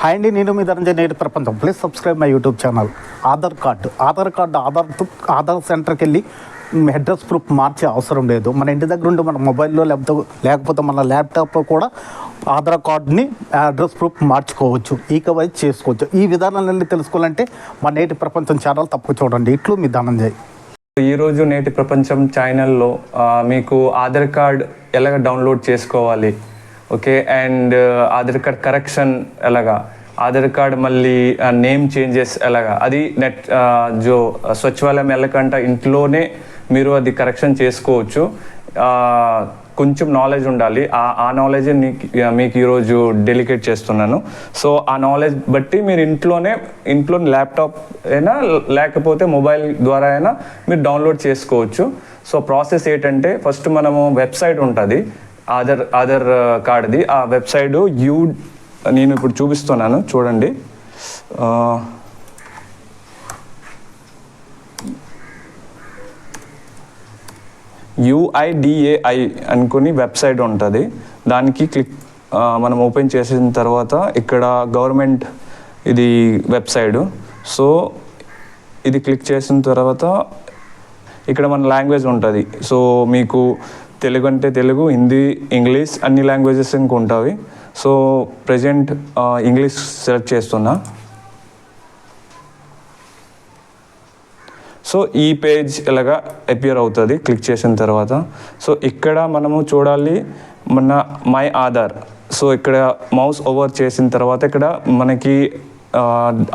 Hi అండి నేను మీ Dhananjaya Neti Prapancham. Please subscribe my YouTube channel Aadhaar card Aadhaar card Aadhaar Aadhaar సెంటర్కి వెళ్ళి address proof మార్చే అవసరం లేదు. మన ఇంటి దగ్గర ఉండి మన మొబైల్లో లేకపోతే లేకపోతే మన ల్యాప్టాప్లో కూడా ఆధార్ కార్డుని అడ్రస్ ప్రూఫ్ మార్చుకోవచ్చు. ఈకవైజ్ చేసుకోవచ్చు. ఈ విధానాలన్నీ తెలుసుకోవాలంటే మా నేటి ప్రపంచం ఛానల్ తప్పు చూడండి. ఇట్లు మీ ధనంజయ్. ఈరోజు నేటి ప్రపంచం ఛానల్లో మీకు ఆధార్ కార్డ్ ఎలాగ డౌన్లోడ్ చేసుకోవాలి? Okay and uh, Aadhaar card correction ఎలాగా? ఆధార్ కార్డ్ మళ్ళీ uh, నేమ్ చేంజెస్ ఎలాగా? అది నెట్ uh, జో సచివాలయం వెళ్ళకంట ఇంట్లోనే మీరు అది కరెక్షన్ చేసుకోవచ్చు. కొంచెం నాలెడ్జ్ ఉండాలి. ఆ ఆ నాలెడ్జ్ మీకు ఈరోజు డెలికేట్ చేస్తున్నాను. సో ఆ నాలెడ్జ్ బట్టి మీరు ఇంట్లోనే ఇంట్లో ల్యాప్టాప్ అయినా లేకపోతే మొబైల్ ద్వారా అయినా మీరు డౌన్లోడ్ చేసుకోవచ్చు. సో ప్రాసెస్ ఏంటంటే ఫస్ట్ మనము వెబ్సైట్ ఉంటుంది. ఆధార్ ఆధార్ కార్డ్ది. ఆ వెబ్సైట్ యూ నేను ఇప్పుడు చూపిస్తున్నాను. చూడండి. యుఐడిఏఐ అనుకుని వెబ్సైట్ ఉంటుంది. దానికి క్లిక్ మనం ఓపెన్ చేసిన తర్వాత ఇక్కడ గవర్నమెంట్ ఇది వెబ్సైట్ సో ఇది క్లిక్ చేసిన తర్వాత ఇక్కడ మన లాంగ్వేజ్ ఉంటుంది. సో మీకు తెలుగు అంటే తెలుగు హిందీ ఇంగ్లీష్ అన్ని లాంగ్వేజెస్ ఇంక ఉంటాయి. సో ప్రజెంట్ ఇంగ్లీష్ సెలెక్ట్ చేస్తున్నా. సో ఈ పేజ్ ఇలాగా అపియర్ అవుతుంది క్లిక్ చేసిన తర్వాత. సో ఇక్కడ మనము చూడాలి మన మై ఆధార్ సో ఇక్కడ మౌస్ ఓవర్ చేసిన తర్వాత ఇక్కడ మనకి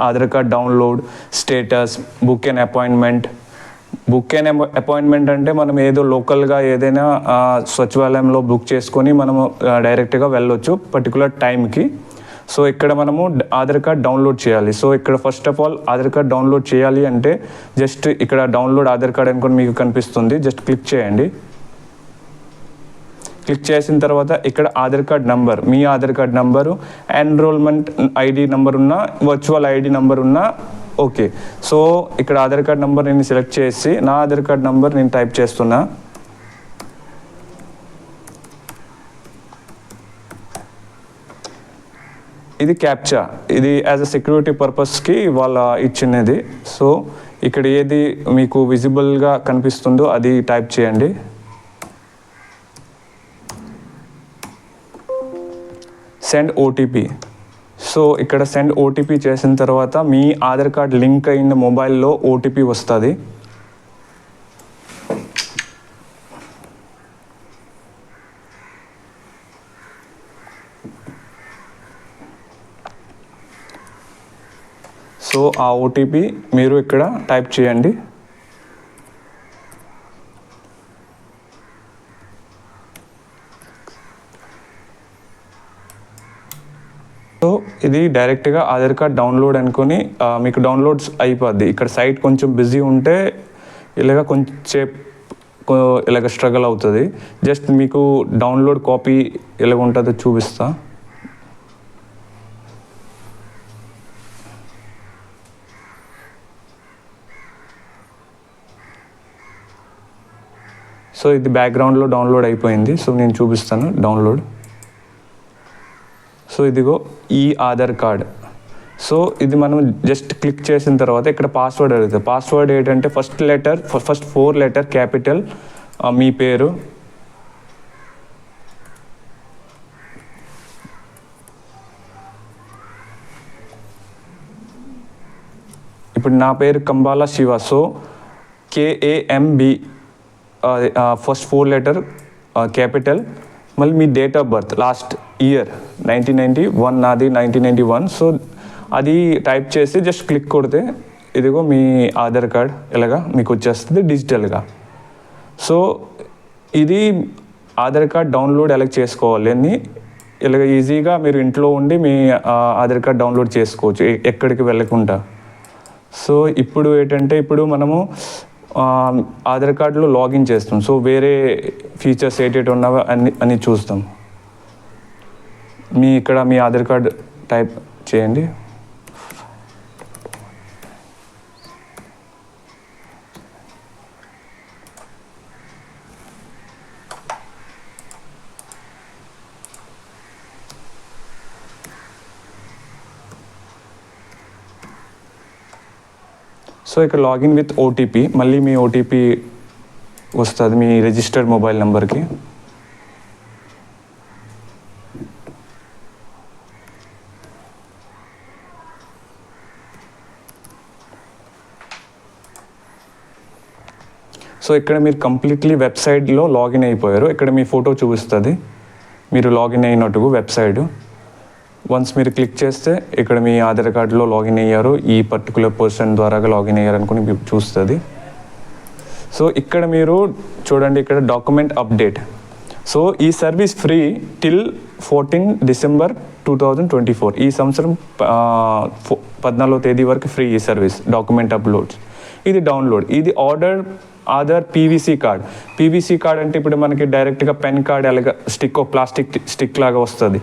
Aadhaar card download status book and appointment book అయిన అపాయింట్మెంట్ అంటే మనం ఏదో లోకల్గా ఏదైనా సచివాలయంలో బుక్ చేసుకొని మనము డైరెక్ట్గా వెళ్ళొచ్చు పర్టికులర్ టైంకి సో ఇక్కడ మనము ఆధార్ కార్డ్ డౌన్లోడ్ చేయాలి. సో ఇక్కడ first of all Aadhaar card download చేయాలి అంటే జస్ట్ ఇక్కడ డౌన్లోడ్ ఆధార్ కార్డ్ అనుకుని మీకు కనిపిస్తుంది. జస్ట్ క్లిక్ చేయండి. క్లిక్ చేసిన తర్వాత ఇక్కడ ఆధార్ కార్డ్ నంబర్ మీ Aadhaar card number enrolment ID number ఉన్న వర్చువల్ ఐడి నంబర్ ఉన్న ఓకే సో ఇక్కడ ఆధార్ కార్డ్ నెంబర్ నేను సెలెక్ట్ చేసి నా ఆధార్ కార్డ్ నెంబర్ నేను టైప్ చేస్తున్నా. ఇది క్యాప్చా ఇది యాజ్ అ సెక్యూరిటీ పర్పస్కి వాళ్ళ ఇచ్చినది. సో ఇక్కడ ఏది మీకు విజిబుల్గా కనిపిస్తుందో అది టైప్ చేయండి. సెండ్ ఓటీపీ సో ఇక్కడ సెండ్ ఓటీపీ చేసిన తర్వాత మీ ఆధార్ కార్డ్ లింక్ అయిన మొబైల్లో ఓటీపీ వస్తుంది. సో ఆ ఓటీపీ మీరు ఇక్కడ టైప్ చేయండి సో ఇది డైరెక్ట్గా ఆధార్ కార్డ్ డౌన్లోడ్ అనుకొని మీకు డౌన్లోడ్స్ అయిపోద్ది. ఇక్కడ సైట్ కొంచెం బిజీ ఉంటే ఇలాగ కొంచెం సేపు ఇలాగ స్ట్రగుల్ అవుతుంది. జస్ట్ మీకు డౌన్లోడ్ కాపీ ఎలాగ ఉంటుందో చూపిస్తా. సో ఇది బ్యాక్గ్రౌండ్లో డౌన్లోడ్ అయిపోయింది. సో నేను చూపిస్తాను డౌన్లోడ్ సో ఇదిగో ఈ ఆధార్ కార్డ్. సో ఇది మనం జస్ట్ క్లిక్ చేసిన తర్వాత ఇక్కడ పాస్వర్డ్ అడుగుతుంది పాస్వర్డ్ ఏంటంటే first letter first four letter capital మీ పేరు. ఇప్పుడు నా పేరు Kambala Siva. So KAMB first four letter capital మళ్ళీ మీ date of birth last year nineteen ninety one నాది నైన్టీన్ నైంటీ వన్ సో అది టైప్ చేసి జస్ట్ క్లిక్ కొడితే ఇదిగో మీ ఆధార్ కార్డ్ ఇలాగా మీకు వచ్చేస్తుంది డిజిటల్గా సో ఇది ఆధార్ కార్డ్ డౌన్లోడ్ ఎలా చేసుకోవాలి అని ఇలాగ ఈజీగా మీరు ఇంట్లో ఉండి మీ ఆధార్ కార్డ్ డౌన్లోడ్ చేసుకోవచ్చు ఎక్కడికి వెళ్ళకుండా. సో ఇప్పుడు ఏంటంటే ఇప్పుడు మనము ఆధార్ కార్డులో లాగిన్ చేస్తాం. సో వేరే ఫీచర్స్ ఏటేటి ఉన్నావో అన్ని అని చూస్తాం. మీ ఇక్కడ మీ ఆధార్ కార్డ్ టైప్ చేయండి. సో ఇక్కడ లాగిన్ విత్ ఓటీపీ మళ్ళీ మీ ఓటీపీ వస్తుంది మీ రిజిస్టర్డ్ మొబైల్ నెంబర్కి. సో ఇక్కడ మీరు కంప్లీట్లీ వెబ్సైట్లో లాగిన్ అయిపోయారు. ఇక్కడ మీ ఫోటో చూపిస్తుంది. మీరు లాగిన్ అయినట్టుగా వెబ్సైట్ వన్స్ మీరు క్లిక్ చేస్తే ఇక్కడ మీ ఆధార్ కార్డులో లాగిన్ అయ్యారు. ఈ పర్టికులర్ పర్సన్ ద్వారా లాగిన్ అయ్యారు అనుకుని చూస్తుంది. సో ఇక్కడ మీరు చూడండి ఇక్కడ డాక్యుమెంట్ అప్డేట్ సో ఈ service free till fourteen December two thousand twenty four ఈ సంవత్సరం పద్నాలుగో తేదీ వరకు ఫ్రీ ఈ సర్వీస్ డాక్యుమెంట్ అప్లోడ్స్ ఇది డౌన్లోడ్ ఇది order Aadhaar PVC card PVC card అంటే ఇప్పుడు మనకి డైరెక్ట్గా పెన్ కార్డ్ అలాగా స్టిక్ ప్లాస్టిక్ స్టిక్ లాగా వస్తుంది.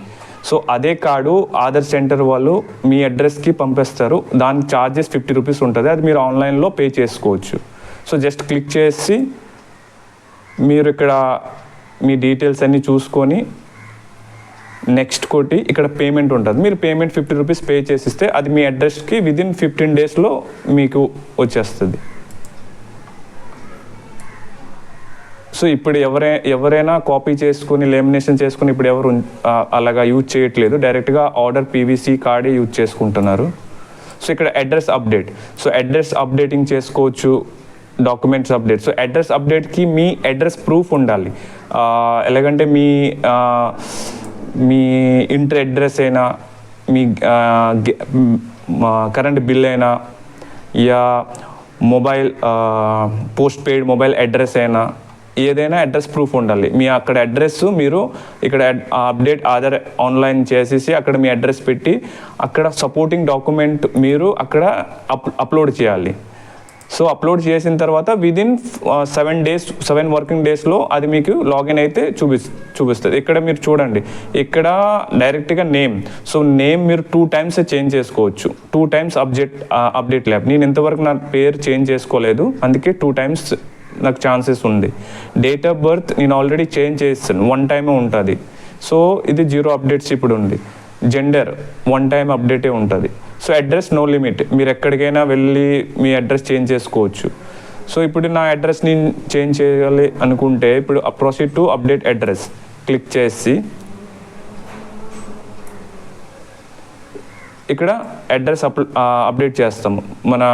సో అదే కార్డు ఆధార్ సెంటర్ వాళ్ళు మీ అడ్రస్కి పంపిస్తారు. దానికి ఛార్జెస్ ఫిఫ్టీ రూపీస్ ఉంటుంది. అది మీరు ఆన్లైన్లో పే చేసుకోవచ్చు. సో జస్ట్ క్లిక్ చేసి మీరు ఇక్కడ మీ డీటెయిల్స్ అన్నీ చూసుకొని నెక్స్ట్ కోటి ఇక్కడ పేమెంట్ ఉంటుంది. మీరు పేమెంట్ ఫిఫ్టీ రూపీస్ పే చేసిస్తే అది మీ అడ్రస్కి విదిన్ ఫిఫ్టీన్ డేస్లో మీకు వచ్చేస్తుంది. సో ఇప్పుడు ఎవరే ఎవరైనా కాపీ చేసుకుని లేమినేషన్ చేసుకుని ఇప్పుడు ఎవరు అలాగా యూజ్ చేయట్లేదు. డైరెక్ట్గా ఆర్డర్ పీవీసీ కార్డే యూజ్ చేసుకుంటున్నారు. సో ఇక్కడ address update. So address updating చేసుకోవచ్చు డాక్యుమెంట్స్ అప్డేట్. సో అడ్రస్ అప్డేట్కి మీ అడ్రస్ ప్రూఫ్ ఉండాలి. ఎలాగంటే మీ మీ ఇంటర్ అడ్రస్ అయినా మీ కరెంట్ బిల్ అయినా yeah mobile post paid mobile address అయినా ఏదైనా అడ్రస్ ప్రూఫ్ ఉండాలి. మీ అక్కడ అడ్రస్ మీరు ఇక్కడ అప్డేట్ ఆధార్ ఆన్లైన్ చేసేసి అక్కడ మీ అడ్రస్ పెట్టి అక్కడ సపోర్టింగ్ డాక్యుమెంట్ మీరు అక్కడ అప్ అప్లోడ్ చేయాలి. సో అప్లోడ్ చేసిన తర్వాత within seven days seven working డేస్లో అది మీకు లాగిన్ అయితే చూపి చూపిస్తుంది. ఇక్కడ మీరు చూడండి. ఇక్కడ డైరెక్ట్గా నేమ్ సో నేమ్ మీరు టూ టైమ్స్ చేంజ్ చేసుకోవచ్చు. టూ టైమ్స్ అప్డేట్ అప్డేట్ ల్యాబ్ నేను ఇంతవరకు నా పేరు చేంజ్ చేసుకోలేదు. అందుకే టూ టైమ్స్ నాకు ఛాన్సెస్ ఉంది. డేట్ ఆఫ్ బర్త్ నేను ఆల్రెడీ చేంజ్ చేస్తాను. వన్ టైమే ఉంటుంది. సో ఇది జీరో అప్డేట్స్ ఇప్పుడు ఉంది. జెండర్ వన్ టైం అప్డేటే ఉంటుంది. సో అడ్రస్ నో లిమిట్ మీరు ఎక్కడికైనా వెళ్ళి మీ అడ్రస్ చేంజ్ చేసుకోవచ్చు. సో ఇప్పుడు నా అడ్రస్ని చేంజ్ చేయాలి అనుకుంటే ఇప్పుడు proceed to update address click చేసి ఇక్కడ అడ్రస్ అప్ అప్డేట్ చేస్తాము. మన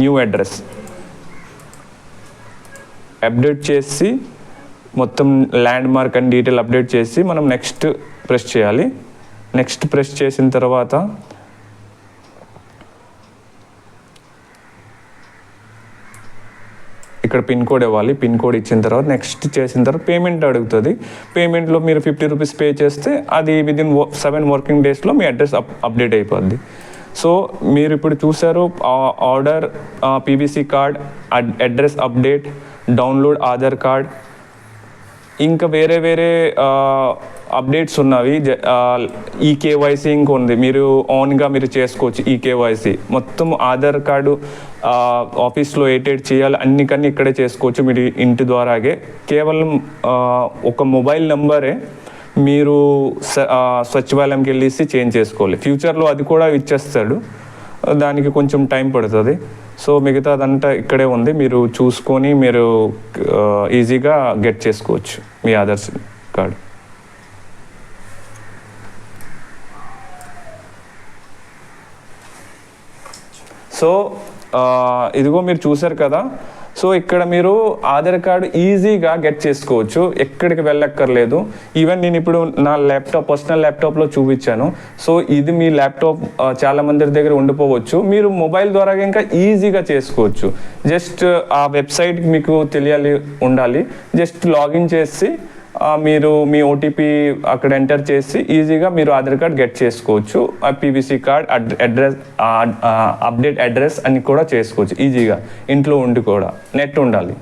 న్యూ అడ్రస్ అప్డేట్ చేసి మొత్తం landmark and detail update చేసి మనం నెక్స్ట్ ప్రెస్ చేయాలి. నెక్స్ట్ ప్రెస్ చేసిన తర్వాత ఇక్కడ పిన్ కోడ్ ఇవ్వాలి. పిన్ కోడ్ ఇచ్చిన తర్వాత నెక్స్ట్ చేసిన తర్వాత పేమెంట్ అడుగుతుంది. పేమెంట్లో మీరు ఫిఫ్టీ రూపీస్ పే చేస్తే అది విదిన్ సెవెన్ వర్కింగ్ డేస్లో మీ అడ్రస్ అప్ అప్డేట్ అయిపోద్ది. సో మీరు ఇప్పుడు చూసారు order PVC card address update download Aadhaar card ఇంకా వేరే వేరే అప్డేట్స్ ఉన్నవి. జ- ఈ కేవైసీ ఇంక ఉంది. మీరు ఆన్గా మీరు చేసుకోవచ్చు ఈ కేవైసీ. మొత్తం ఆధార్ కార్డు ఆఫీస్లో ఏటేట్ చేయాలి అన్ని కన్నీ ఇక్కడే చేసుకోవచ్చు మీరు ఇంటి ద్వారాగే. కేవలం ఒక మొబైల్ నెంబరే మీరు సచివాలయంకి వెళ్ళేసి చేంజ్ చేసుకోవాలి. ఫ్యూచర్లో అది కూడా ఇచ్చేస్తాడు. దానికి కొంచెం టైం పడుతుంది. సో మిగతాదంతా ఇక్కడే ఉంది. మీరు చూసుకొని మీరు ఈజీగా గెట్ చేసుకోవచ్చు మీ ఆధార్ కార్డ్. సో ఇదిగో మీరు చూసారు కదా సో ఇక్కడ మీరు ఆధార్ కార్డు ఈజీగా గెట్ చేసుకోవచ్చు. ఎక్కడికి వెళ్ళక్కర్లేదు. ఈవెన్ నేను ఇప్పుడు నా ల్యాప్టాప్ పర్సనల్ ల్యాప్టాప్లో చూపించాను. సో ఇది మీ ల్యాప్టాప్ చాలా మంది దగ్గర ఉండిపోవచ్చు. మీరు మొబైల్ ద్వారా ఇంకా ఈజీగా చేసుకోవచ్చు. జస్ట్ ఆ వెబ్సైట్ మీకు తెలియాలి ఉండాలి. జస్ట్ లాగిన్ చేసి మీరు మీ ఓటీపీ అక్కడ ఎంటర్ చేసి ఈజీగా మీరు ఆధార్ కార్డ్ గెట్ చేసుకోవచ్చు. ఆ PVC card address update address అని కూడా చేసుకోవచ్చు. ఈజీగా. ఇంట్లో ఉండి కూడా. నెట్ ఉండాలి.